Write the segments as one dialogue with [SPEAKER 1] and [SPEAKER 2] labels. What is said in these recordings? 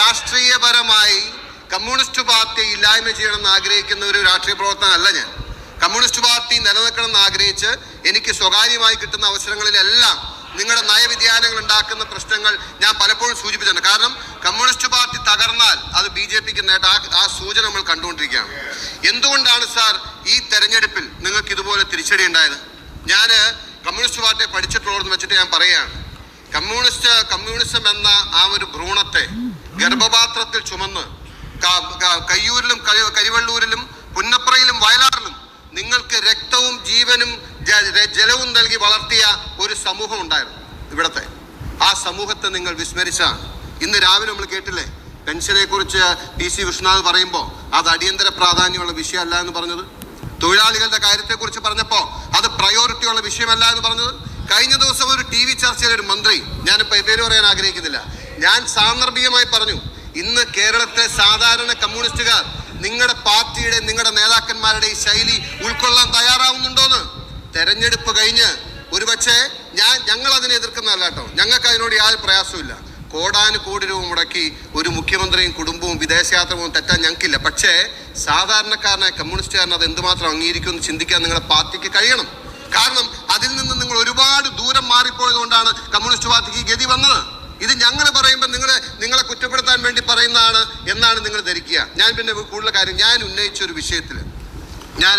[SPEAKER 1] രാഷ്ട്രീയപരമായി communist party ഇല്ലായ്മ ചെയ്യണമെന്ന് ആഗ്രഹിക്കുന്ന ഒരു രാഷ്ട്രീയ പ്രവർത്തനമല്ല ഞാൻ. കമ്മ്യൂണിസ്റ്റ് പാർട്ടി നിലനിൽക്കണം എന്ന് ആഗ്രഹിച്ച് എനിക്ക് സ്വകാര്യമായി കിട്ടുന്ന അവസരങ്ങളിലെല്ലാം നിങ്ങളുടെ നയവിധ്യാനങ്ങൾ ഉണ്ടാക്കുന്ന പ്രശ്നങ്ങൾ ഞാൻ പലപ്പോഴും സൂചിപ്പിച്ചിട്ടുണ്ട്. കാരണം കമ്മ്യൂണിസ്റ്റ് പാർട്ടി തകർന്നാൽ അത് ബി ജെ പിക്ക് നേട്ട. ആ സൂചന നമ്മൾ കണ്ടുകൊണ്ടിരിക്കുകയാണ്. എന്തുകൊണ്ടാണ് സാർ ഈ തെരഞ്ഞെടുപ്പിൽ നിങ്ങൾക്ക് ഇതുപോലെ തിരിച്ചടി ഉണ്ടായത്? ഞാൻ കമ്മ്യൂണിസ്റ്റ് പാർട്ടിയെ പഠിച്ചിട്ടുള്ളതെന്ന് വെച്ചിട്ട് ഞാൻ പറയുകയാണ്. കമ്മ്യൂണിസ്റ്റ് കമ്മ്യൂണിസം എന്ന ആ ഒരു ഭ്രൂണത്തെ ഗർഭപാത്രത്തിൽ ചുമന്ന് കയ്യൂരിലും കരിവള്ളൂരിലും പുന്നപ്രയിലും വയലാറിലും നിങ്ങൾക്ക് രക്തവും ജീവനും ജലവും നൽകി വളർത്തിയ ഒരു സമൂഹം ഉണ്ടായിരുന്നു ഇവിടത്തെ. ആ സമൂഹത്തെ നിങ്ങൾ വിസ്മരിച്ചാണ് ഇന്ന് രാവിലെ നമ്മൾ കേട്ടില്ലേ? പെൻഷനെ കുറിച്ച് പി സി വിഷ്ണുനാഥ് പറയുമ്പോൾ അത് അടിയന്തര പ്രാധാന്യമുള്ള വിഷയമല്ല എന്ന് പറഞ്ഞത്. തൊഴിലാളികളുടെ കാര്യത്തെക്കുറിച്ച് പറഞ്ഞപ്പോൾ അത് പ്രയോറിറ്റി ഉള്ള വിഷയമല്ല എന്ന് പറഞ്ഞത്. കഴിഞ്ഞ ദിവസം ഒരു ടി വി ചർച്ചയിൽ ഒരു മന്ത്രി ഞാനിപ്പോൾ പേര് പറയാൻ ആഗ്രഹിക്കുന്നില്ല ഞാൻ സാന്ദർഭികമായി പറഞ്ഞു ഇന്ന് കേരളത്തെ സാധാരണ കമ്മ്യൂണിസ്റ്റുകാർ നിങ്ങളുടെ പാർട്ടിയുടെ നിങ്ങളുടെ നേതാക്കന്മാരുടെ ഈ ശൈലി ഉൾക്കൊള്ളാൻ തയ്യാറാവുന്നുണ്ടോന്ന്? തെരഞ്ഞെടുപ്പ് കഴിഞ്ഞ് ഒരുപക്ഷെ ഞാൻ ഞങ്ങൾ അതിനെ എതിർക്കുന്നതല്ല കേട്ടോ. ഞങ്ങൾക്ക് അതിനോട് യാതൊരു പ്രയാസമില്ല കോടാനു കോടി രൂപ മുടക്കി ഒരു മുഖ്യമന്ത്രിയും കുടുംബവും വിദേശയാത്രവും തെറ്റാൻ ഞങ്ങൾക്കില്ല. പക്ഷേ സാധാരണക്കാരനായ കമ്മ്യൂണിസ്റ്റുകാരൻ അത് എന്തുമാത്രം അംഗീകരിക്കുമെന്ന് ചിന്തിക്കാൻ നിങ്ങളുടെ പാർട്ടിക്ക് കഴിയണം. കാരണം അതിൽ നിന്ന് നിങ്ങൾ ഒരുപാട് ദൂരം മാറിപ്പോയതുകൊണ്ടാണ് കമ്മ്യൂണിസ്റ്റ് പാർട്ടിക്ക് ഗതി വന്നത്. ഇത് ഞങ്ങൾ പറയുമ്പോൾ നിങ്ങൾ നിങ്ങളെ കുറ്റപ്പെടുത്താൻ വേണ്ടി പറയുന്നതാണ് എന്നാണ് നിങ്ങൾ ധരിക്കുക. ഞാൻ പിന്നെ കൂടുതൽ കാര്യം ഞാൻ ഉന്നയിച്ച ഒരു വിഷയത്തിൽ ഞാൻ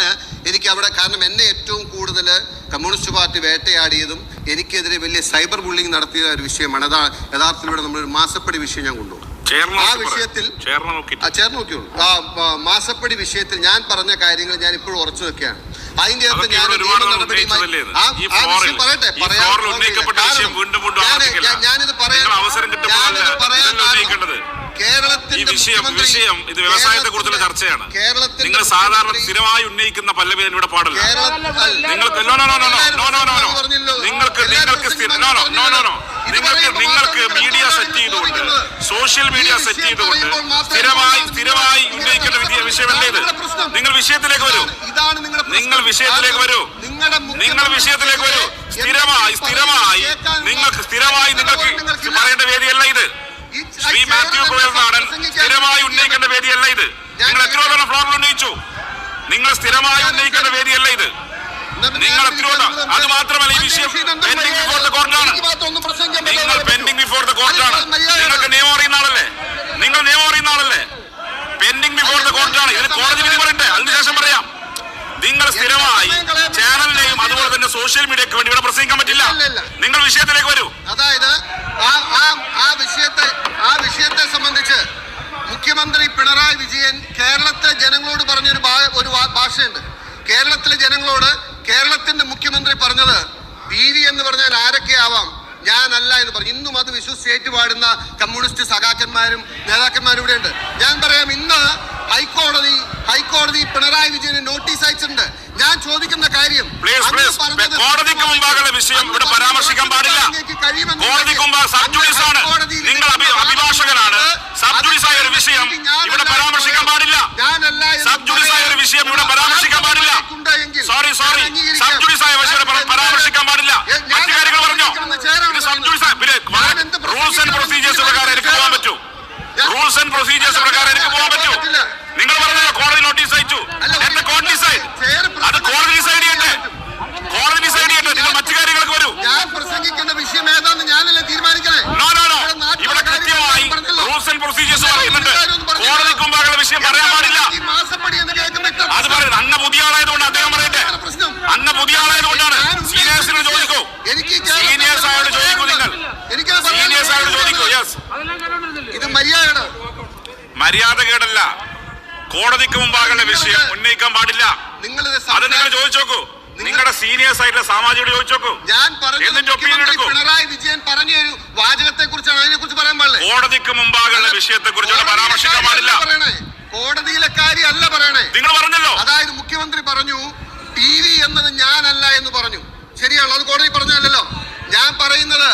[SPEAKER 1] എനിക്ക് അവിടെ കാരണം എന്നെ ഏറ്റവും കൂടുതൽ കമ്മ്യൂണിസ്റ്റ് പാർട്ടി വേട്ടയാടിയതും എനിക്കെതിരെ വലിയ സൈബർ ബുള്ളിങ് നടത്തിയ ഒരു വിഷയമാണ്. അതാ യഥാർത്ഥത്തിൽ ഇവിടെ നമ്മളൊരു മാസപ്പടി വിഷയം ഞാൻ കൊണ്ടുപോകും. ആ വിഷയത്തിൽ
[SPEAKER 2] ചേർന്ന് നോക്കിയുള്ളൂ
[SPEAKER 1] ആ, മാസപ്പടി വിഷയത്തിൽ ഞാൻ പറഞ്ഞ കാര്യങ്ങൾ ഞാൻ ഇപ്പോഴും ഉറച്ചു വെക്കുകയാണ്. അതിന്റെ അകത്ത് ഞാൻ പറയട്ടെ ഞാനിത് പറയാൻ പറയാൻ കേരളത്തിന്റെ
[SPEAKER 2] വിഷയം ചർച്ചയാണ്. നിങ്ങൾ സാധാരണ സ്ഥിരമായി ഉന്നയിക്കുന്ന പല്ലവി ഇവിടെ പാടില്ല. നിങ്ങൾക്ക് നിങ്ങൾക്ക് നിങ്ങൾക്ക് നിങ്ങൾക്ക് മീഡിയ സെറ്റ് ചെയ്തുകൊണ്ട് സോഷ്യൽ മീഡിയ സെറ്റ് ചെയ്തുകൊണ്ട് സ്ഥിരമായി സ്ഥിരമായി ഉന്നയിക്കേണ്ട വിധി വിഷയമല്ലേ ഇത്? നിങ്ങൾ വിഷയത്തിലേക്ക് വരൂ. നിങ്ങൾ വിഷയത്തിലേക്ക് വരൂ. നിങ്ങൾ വിഷയത്തിലേക്ക് വരൂ. സ്ഥിരമായി സ്ഥിരമായി നിങ്ങൾക്ക് സ്ഥിരമായി നിങ്ങൾക്ക് പറയേണ്ട വേദിയല്ല ഇത്. ശ്രീ മാത്യു ഗോയൽ നാടൻ സ്ഥിരമായി ഉന്നയിക്കേണ്ട വേദിയല്ല ഇത്. നിങ്ങൾ എത്ര തവണ ഫ്ലോറിൽ ഉന്നയിച്ചു. നിങ്ങൾ സ്ഥിരമായി ഉന്നയിക്കേണ്ട വേദിയല്ല ഇത്. നിങ്ങൾ എത്രയോ തവണ- അത് മാത്രമല്ല ഈ വിഷയം pending ബിഫോർ court ആണ്. നിങ്ങൾ പെൻഡിങ് ബിഫോർ ദ കോർട്ടാണ് നിങ്ങൾക്ക് നിയമം അറിയുന്ന ആളല്ലേ? നിങ്ങൾ നിയമം അറിയുന്ന ആളല്ലേ? പെൻഡിങ് ബിഫോർ ദ കോർട്ടാണ് ഇതിന് കോടതി വിധി പറയട്ടെ. അതിനുശേഷം പറയാം. നിങ്ങൾ സ്ഥിരമായി ചാനലിനെയും അതുപോലെ തന്നെ സോഷ്യൽ മീഡിയക്ക് വേണ്ടി ഇവിടെ പ്രസംഗിക്കാൻ പറ്റില്ല. നിങ്ങൾ വിഷയത്തിലേക്ക് വരൂ.
[SPEAKER 1] അതായത് ആ വിഷയത്തെ ആ വിഷയത്തെ സംബന്ധിച്ച് മുഖ്യമന്ത്രി പിണറായി വിജയൻ കേരളത്തിലെ ജനങ്ങളോട് പറഞ്ഞൊരു ഒരു ഭാഷയുണ്ട്. കേരളത്തിലെ ജനങ്ങളോട് കേരളത്തിന്റെ മുഖ്യമന്ത്രി പറഞ്ഞത് പി വി എന്ന് പറഞ്ഞാൽ ആരൊക്കെ ആവാം? ഞാനല്ല എന്ന് പറഞ്ഞു. ഇന്നും അത് വിശ്വസിച്ച് ഏറ്റുപാടുന്ന കമ്മ്യൂണിസ്റ്റ് സഖാക്കന്മാരും നേതാക്കന്മാരും ഇവിടെ ഉണ്ട് ഞാൻ പറയാം ഇന്ന് ഹൈക്കോടതി ഹൈക്കോടതി പിണറായി വിജയന് നോട്ടീസ് അയച്ചിട്ടുണ്ട്. ഞാൻ ചോദിക്കുന്ന കാര്യം
[SPEAKER 2] കോടതിക്ക് മുമ്പാകുള്ള വിഷയം ഇവിടെ പരാമർശിക്കാൻ പാടില്ല. നിങ്ങൾ അഭിഭാഷകനാണ്. ഒരു വിഷയം ഇവിടെ പരാമർശിക്കാൻ പാടില്ല.
[SPEAKER 1] ഞാനല്ല എന്ന്
[SPEAKER 2] സബ് ഒരു വിഷയം ഇവിടെ പരാമർശിക്കാൻ പാടില്ല. Sorry sorry. സബ് ജുഡീസ് ആയ പരാമർശിക്കാൻ പാടില്ല. മറ്റു കാര്യങ്ങൾ പറഞ്ഞോ? ഇത് sub judice rules and procedures പ്രകാരം എനിക്ക് പോകാൻ പറ്റൂ. റൂൾസ് ആൻഡ് പ്രൊസീജിയേഴ്സ് പ്രകാരം എനിക്ക് പോകാൻ പറ്റൂ. നിങ്ങൾ പറഞ്ഞല്ലോ കോടതി നോട്ടീസ് അയച്ചു. എന്റെ കോടതി ഡിസൈഡ് അത് കോടതി ഡിസൈഡ് ചെയ്യട്ടെ. കോടതി ഡിസൈഡ് ചെയ്യട്ടെ. നിങ്ങൾ മറ്റു കാര്യങ്ങൾക്ക് വരൂ.
[SPEAKER 1] ഞാൻ പ്രസംഗിക്കേണ്ട വിഷയം ഏതാണെന്ന് ഞാനല്ലേ തീരുമാനിക്കണേ?
[SPEAKER 2] നോ നോ നോ
[SPEAKER 1] ഇവിടെ
[SPEAKER 2] കൃത്യമായി റൂൾസ് ആൻഡ് പ്രൊസീജിയേഴ്സ് പറയുന്നുണ്ട്. കോടതിക്ക് മുമ്പാകുള്ള വിഷയം പറയാൻ പാടില്ല. അത് പറയുന്നത് അന്ന പുതിയ ആളായതുകൊണ്ട് അദ്ദേഹം പറയട്ടെ
[SPEAKER 1] പ്രശ്നം. പ്രശ്നം
[SPEAKER 2] അന്ന പുതിയ ആളായതുകൊണ്ടാണ്
[SPEAKER 1] ഞാൻ ഉന്നയിച്ച
[SPEAKER 2] സീനിയേഴ്സിനോട് ചോദിക്കൂ
[SPEAKER 1] എനിക്ക് ഈ കേരളത്തിൽ
[SPEAKER 2] സീനിയേഴ്സ് ആയോട് ചോദിക്കൂ നിങ്ങൾ
[SPEAKER 1] എനിക്കത് പറയാൻ
[SPEAKER 2] സീനിയേഴ്സ് ആയോട് ചോദിക്കൂ യെസ്
[SPEAKER 1] ഇത് മര്യാദയാണ്
[SPEAKER 2] മര്യാദ കേടല്ല കോടതിക്ക് മുമ്പാകേണ്ട വിഷയം ഉന്നയിക്കാൻ പാടില്ല.
[SPEAKER 1] നിങ്ങൾ
[SPEAKER 2] അത് നിങ്ങൾ
[SPEAKER 1] ചോദിച്ചോക്കൂ.
[SPEAKER 2] ചോദിച്ചു നോക്കൂ നിങ്ങളുടെ സീനിയേഴ്സ് ആയിട്ടുള്ള സാമാജിയോട് ചോദിച്ചു നോക്കൂ
[SPEAKER 1] ഞാൻ
[SPEAKER 2] പറഞ്ഞു.
[SPEAKER 1] പിണറായി വിജയൻ പറഞ്ഞ ഒരു വാചകത്തെ കുറിച്ചാണ് അതിനെ കുറിച്ച് പറയാൻ പാടില്ല?
[SPEAKER 2] കോടതിക്ക് മുമ്പാകുള്ള വിഷയത്തെ കുറിച്ച് പരാമർശിക്കാൻ പാടില്ല.
[SPEAKER 1] കോടതിയിലെ കാര്യം അല്ല പറയണേ.
[SPEAKER 2] നിങ്ങൾ പറഞ്ഞല്ലോ.
[SPEAKER 1] അതായത് മുഖ്യമന്ത്രി പറഞ്ഞു ടി വി എന്നത് ഞാനല്ല എന്ന് പറഞ്ഞു. ശരിയാണോ? അത് കോടതി പറഞ്ഞല്ലോ ഞാൻ പറയുന്നത്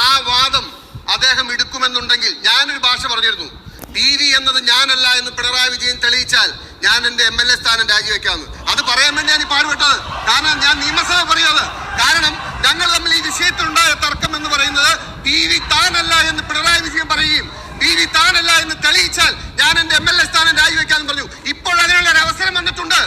[SPEAKER 1] ആ വാദം അദ്ദേഹം എടുക്കുമെന്നുണ്ടെങ്കിൽ ഞാനൊരു ഭാഷ പറഞ്ഞിരുന്നു. ടി വി എന്നത് ഞാനല്ല എന്ന് പിണറായി വിജയൻ തെളിയിച്ചാൽ ഞാൻ എന്റെ എം എൽ എ സ്ഥാനം രാജിവെക്കാമെന്ന്. അത് പറയാൻ വേണ്ടി ഞാൻ ഈ പാടുപെട്ടത്. കാരണം ഞാൻ നിയമസഭ പറയുന്നത് കാരണം ഞങ്ങൾ തമ്മിൽ ഈ വിഷയത്തിൽ ഉണ്ടായ തർക്കം എന്ന് പറയുന്നത് ടി വി താനല്ല എന്ന് പിണറായി വിജയൻ പറയുകയും ടി വി താനല്ല എന്ന് തെളിയിച്ചാൽ ഞാൻ എന്റെ എം എൽ എ സ്ഥാനം രാജിവെക്കാൻ പറഞ്ഞു ഇപ്പോൾ അതിനുള്ള ഒരു അവസരം വന്നിട്ടുണ്ട്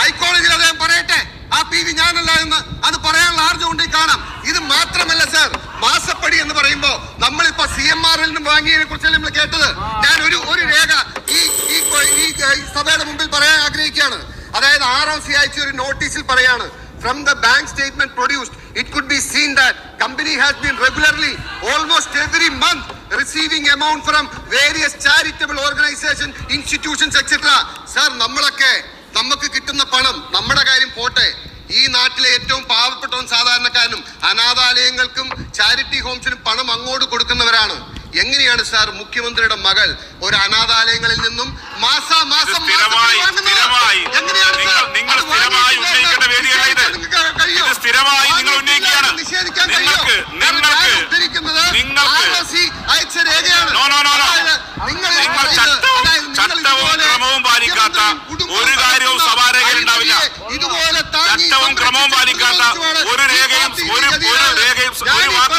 [SPEAKER 1] ഹൈക്കോടതിയിൽ അദ്ദേഹം പറയട്ടെ ആ പി വി ഞാനല്ല എന്ന് അത് പറയാനുള്ള ആർജം ഉണ്ടെങ്കിൽ കാണാം ഇത് മാത്രമല്ല സർ മാസപ്പടി എന്ന് പറയുമ്പോ നമ്മളിപ്പോ സി എം ആറിൽ നിന്ന് വാങ്ങിയതിനെ കുറിച്ചല്ലേ നമ്മൾ കേട്ടത് ഞാൻ ഒരു ഒരു രേഖ ഈ ഈ ഈ ഈ സഭയുടെ മുമ്പിൽ പറയാൻ ആഗ്രഹിക്കുകയാണ്. അതായത് ആർ ഒ സി അയച്ച ഒരു നോട്ടീസിൽ പറയാണ് from the bank statement produced it could be seen that company has been regularly almost every month receiving amount from various charitable organisation institutions etcetera sir നമ്മളൊക്കെ നമുക്ക് കിട്ടുന്ന പണം നമ്മുടെ കാര്യം പോട്ടെ. ഈ നാട്ടിലെ ഏറ്റവും പാവപ്പെട്ടവൻ സാധാരണക്കാരനും അനാഥാലയങ്ങൾക്കും ചാരിറ്റി ഹോംസിനും പണം അങ്ങോട്ട് കൊടുക്കുന്നവരാണ്. എങ്ങനെയാണ് സാർ മുഖ്യമന്ത്രിയുടെ മകൾ ഒരു അനാഥാലയങ്ങളിൽ നിന്നും മാസാമാസം
[SPEAKER 2] ഇത് സ്ഥിരമായി-
[SPEAKER 1] മാസപ്പടി വാങ്ങുന്നത്?
[SPEAKER 2] സ്ഥിരമായി
[SPEAKER 1] എങ്ങനെയാണ്
[SPEAKER 2] നിങ്ങൾ-
[SPEAKER 1] സാർ?
[SPEAKER 2] നിങ്ങൾ
[SPEAKER 1] അത്
[SPEAKER 2] സ്ഥിരമായി
[SPEAKER 1] വാങ്ങിയിട്ടില്ല
[SPEAKER 2] ഉന്നയിക്കേണ്ട
[SPEAKER 1] എന്ന്
[SPEAKER 2] വേദിയല്ല ഇത്.
[SPEAKER 1] നിഷേധിക്കാൻ കഴിയോ?
[SPEAKER 2] ഇത് സ്ഥിരമായി നിങ്ങൾ
[SPEAKER 1] വാങ്ങിയിട്ടില്ല
[SPEAKER 2] ഉന്നയിക്കുകയാണ്.
[SPEAKER 1] എന്ന് നിഷേധിക്കാൻ കഴിയോ?
[SPEAKER 2] നിങ്ങൾക്ക്-
[SPEAKER 1] ഉദ്ധരിക്കുന്നത് അയച്ച രേഖയാണ്. നിങ്ങൾ
[SPEAKER 2] ചട്ടവും ക്രമവും പാലിക്കാത്ത ഒരു കാര്യവും സഭാരേഖയിൽ ഉണ്ടാവില്ല.
[SPEAKER 1] ഇതുപോലെ
[SPEAKER 2] ചട്ടവും ക്രമവും പാലിക്കാത്ത ഒരു രേഖയും ഒരു രേഖയും ഒരു
[SPEAKER 1] ഈ